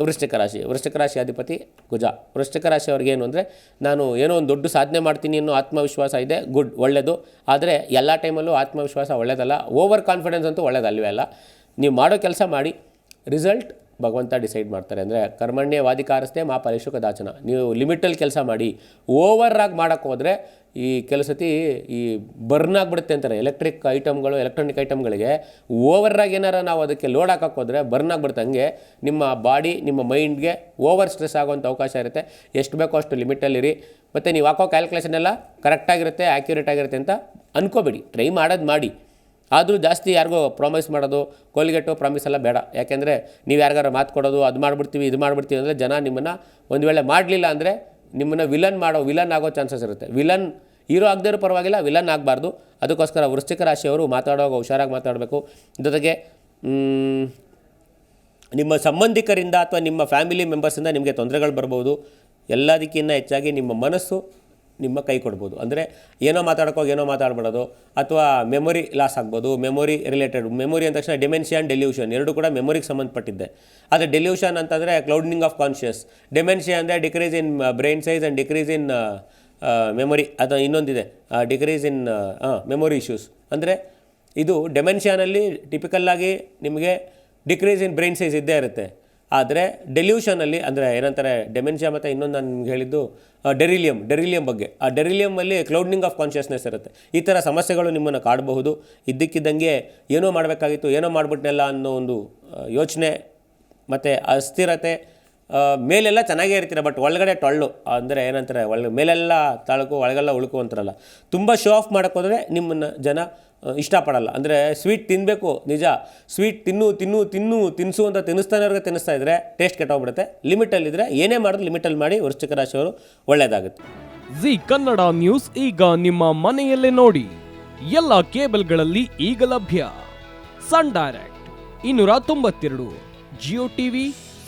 ವೃಶ್ಚಿಕ ರಾಶಿ ವೃಶ್ಚಿಕ ರಾಶಿ ಅಧಿಪತಿ ಕುಜ ವೃಶ್ಚಿಕ ರಾಶಿ ಅವ್ರಿಗೆ ಏನು ಅಂದರೆ, ನಾನು ಏನೋ ಒಂದು ದೊಡ್ಡ ಸಾಧನೆ ಮಾಡ್ತೀನಿ ಅನ್ನೋ ಆತ್ಮವಿಶ್ವಾಸ ಇದೆ, ಗುಡ್ ಒಳ್ಳೆಯದು ಆದರೆ ಎಲ್ಲ ಟೈಮಲ್ಲೂ ಆತ್ಮವಿಶ್ವಾಸ ಒಳ್ಳೆಯದಲ್ಲ ಓವರ್ ಕಾನ್ಫಿಡೆನ್ಸ್ ಅಂತೂ ಒಳ್ಳೆಯದಲ್ವೇ ಅಲ್ಲ. ನೀವು ಮಾಡೋ ಕೆಲಸ ಮಾಡಿ ರಿಸಲ್ಟ್ ಭಗವಂತ ಡಿಸೈಡ್ ಮಾಡ್ತಾರೆ ಅಂದರೆ ಕರ್ಮಣ್ಯ ವಾದಿಕಾರಸ್ತೇ ಮಾ ಫಲೇಶು ಕದಾಚನ ನೀವು ಲಿಮಿಟಲ್ಲಿ ಕೆಲಸ ಮಾಡಿ ಓವರಾಗಿ ಮಾಡೋಕ್ಕೆ ಹೋದರೆ ಈ ಕೆಲಸತಿ ಈ ಬರ್ನ್ ಆಗಿಬಿಡುತ್ತೆ ಅಂತಾರೆ. ಎಲೆಕ್ಟ್ರಿಕ್ ಐಟಮ್ಗಳು ಎಲೆಕ್ಟ್ರಾನಿಕ್ ಐಟಮ್ಗಳಿಗೆ ಓವರಾಗಿ ಏನಾರ ನಾವು ಅದಕ್ಕೆ ಲೋಡ್ ಹಾಕಕ್ಕೆ ಹೋದರೆ ಬರ್ನ್ ಆಗಿಬಿಡುತ್ತೆ. ಹಂಗೆ ನಿಮ್ಮ ಬಾಡಿ ನಿಮ್ಮ ಮೈಂಡ್ಗೆ ಓವರ್ ಸ್ಟ್ರೆಸ್ ಆಗೋಂಥ ಅವಕಾಶ ಇರುತ್ತೆ. ಎಷ್ಟು ಬೇಕೋ ಅಷ್ಟು ಲಿಮಿಟಲ್ಲಿರಿ ಮತ್ತು ನೀವು ಹಾಕೋ ಕ್ಯಾಲ್ಕುಲೇಷನ್ ಎಲ್ಲ ಕರೆಕ್ಟಾಗಿರುತ್ತೆ ಆ್ಯಕ್ಯುರೇಟ್ ಆಗಿರುತ್ತೆ ಅಂತ ಅನ್ಕೋಬೇಡಿ. ಟ್ರೈ ಮಾಡೋದು ಮಾಡಿ. ಆದರೂ ಜಾಸ್ತಿ ಯಾರಿಗೋ ಪ್ರಾಮಿಸ್ ಮಾಡೋದು ಕೋಲ್ಗೇಟು ಪ್ರಾಮಿಸ್ ಎಲ್ಲ ಬೇಡ. ಯಾಕೆಂದರೆ ನೀವು ಯಾರಿಗಾರ ಮಾತು ಕೊಡೋದು, ಅದು ಮಾಡಿಬಿಡ್ತೀವಿ, ಇದು ಮಾಡಿಬಿಡ್ತೀವಿ ಅಂದರೆ ಜನ ನಿಮ್ಮನ್ನು ಒಂದು ವೇಳೆ ಮಾಡಲಿಲ್ಲ ಅಂದರೆ ನಿಮ್ಮನ್ನು ವಿಲನ್ ಮಾಡೋ ವಿಲನ್ ಆಗೋ ಚಾನ್ಸಸ್ ಇರುತ್ತೆ. ವಿಲನ್ ಹೀರೋ ಆಗದೇ ಪರವಾಗಿಲ್ಲ ವಿಲನ್ ಆಗಬಾರ್ದು. ಅದಕ್ಕೋಸ್ಕರ ವೃಶ್ಚಿಕ ರಾಶಿಯವರು ಮಾತಾಡುವಾಗ ಹುಷಾರಾಗಿ ಮಾತಾಡಬೇಕು. ಜೊತೆಗೆ ನಿಮ್ಮ ಸಂಬಂಧಿಕರಿಂದ ಅಥವಾ ನಿಮ್ಮ ಫ್ಯಾಮಿಲಿ ಮೆಂಬರ್ಸಿಂದ ನಿಮಗೆ ತೊಂದರೆಗಳು ಬರ್ಬೋದು. ಎಲ್ಲದಕ್ಕಿಂತ ಹೆಚ್ಚಾಗಿ ನಿಮ್ಮ ಮನಸ್ಸು ನಿಮ್ಮ ಕೈ ಕೊಡ್ಬೋದು. ಅಂದರೆ ಏನೋ ಮಾತಾಡೋಕೆ ಏನೋ ಮಾತಾಡ್ಬಿಡೋದು, ಅಥವಾ ಮೆಮೊರಿ ಲಾಸ್ ಆಗ್ಬೋದು ಮೆಮೊರಿ ರಿಲೇಟೆಡ್ ಮೆಮೊರಿ ಅಂದ ತಕ್ಷಣ ಡೆಮೆನ್ಷಿಯನ್ ಡೆಲ್ಯೂಷನ್ ಎರಡು ಕೂಡ ಮೆಮೊರಿಗೆ ಸಂಬಂಧಪಟ್ಟಿದ್ದೆ. ಆದರೆ ಡೆಲ್ಯೂಷನ್ ಅಂತಂದರೆ ಕ್ಲೌಡ್ನಿಂಗ್ ಆಫ್ ಕಾನ್ಷಿಯಸ್ ಡೆಮೆನ್ಷಿಯಾ ಅಂದರೆ decrease in brain size and decrease in memory ಅಥವಾ ಇನ್ನೊಂದಿದೆ ಡಿಕ್ರೀಸ್ ಇನ್ ಮೆಮೊರಿ ಇಶ್ಯೂಸ್ ಅಂದರೆ ಇದು ಡೆಮೆನ್ಷಿಯಾನಲ್ಲಿ ಟಿಪಿಕಲ್ಲಾಗಿ ನಿಮಗೆ ಡಿಕ್ರೀಸ್ ಇನ್ ಬ್ರೈನ್ ಸೈಜ್ ಇದ್ದೇ ಇರುತ್ತೆ. ಆದರೆ ಡೆಲ್ಯೂಷನಲ್ಲಿ ಅಂದರೆ ಏನಂತಾರೆ ಡೆಮೆನ್ಷಿಯಾ ಮತ್ತು ಇನ್ನೊಂದು ನಾನು ನಿಮ್ಗೆ ಹೇಳಿದ್ದು ಡೆರಿಲಿಯಂ ಡೆರಿಲಿಯಂ ಬಗ್ಗೆ. ಆ ಡೆರಿಲಿಯಮಲ್ಲಿ ಕ್ಲೌಡ್ನಿಂಗ್ ಆಫ್ ಕಾನ್ಷಿಯಸ್ನೆಸ್ ಇರುತ್ತೆ. ಈ ಥರ ಸಮಸ್ಯೆಗಳು ನಿಮ್ಮನ್ನು ಕಾಡಬಹುದು. ಇದ್ದಕ್ಕಿದ್ದಂಗೆ ಏನೋ ಮಾಡಬೇಕಾಗಿತ್ತು, ಏನೋ ಮಾಡಿಬಿಟ್ನೆಲ್ಲ ಅನ್ನೋ ಒಂದು ಯೋಚನೆ ಮತ್ತು ಅಸ್ಥಿರತೆ ಮೇಲೆಲ್ಲ ಚೆನ್ನಾಗೇ ಇರ್ತೀರ ಬಟ್ ಒಳಗಡೆ ಟೊಳ್ಳು, ಅಂದರೆ ಏನಂತಾರೆ ಒಳ ಮೇಲೆಲ್ಲ ತಳಕು, ಒಳಗೆಲ್ಲ ಉಳುಕು ಅಂತಾರಲ್ಲ, ತುಂಬ ಶೋ ಆಫ್ ಮಾಡೋಕ್ಕೋದ್ರೆ ನಿಮ್ಮನ್ನು ಜನ ಇಷ್ಟಪಡಲ್ಲ. ಅಂದರೆ ಸ್ವೀಟ್ ತಿನ್ನಬೇಕು ನಿಜ. ಸ್ವೀಟ್ ತಿನ್ನು ತಿನ್ನು ತಿನ್ನು ತಿನ್ನಿಸು ಅಂತ ತಿನ್ನಿಸ್ತಾನವ್ರಿಗೆ ತಿನ್ನಿಸ್ತಾ ಇದ್ದರೆ ಟೇಸ್ಟ್ ಕೆಟ್ಟೋಗ್ಬಿಡುತ್ತೆ. ಲಿಮಿಟಲ್ಲಿದ್ದರೆ ಏನೇ ಮಾಡೋದು ಲಿಮಿಟಲ್ಲಿ ಮಾಡಿ ವೃಶ್ಚಿಕ ರಾಶಿಯವರು ಒಳ್ಳೆಯದಾಗುತ್ತೆ ಜಿ ಕನ್ನಡ ನ್ಯೂಸ್ ಈಗ ನಿಮ್ಮ ಮನೆಯಲ್ಲೇ ನೋಡಿ. ಎಲ್ಲ ಕೇಬಲ್ಗಳಲ್ಲಿ ಈಗ ಲಭ್ಯ. ಸನ್ ಡೈರೆಕ್ಟ್ ಇನ್ನೂರ ತೊಂಬತ್ತೆರಡು ಜಿಯೋ ಟಿವಿ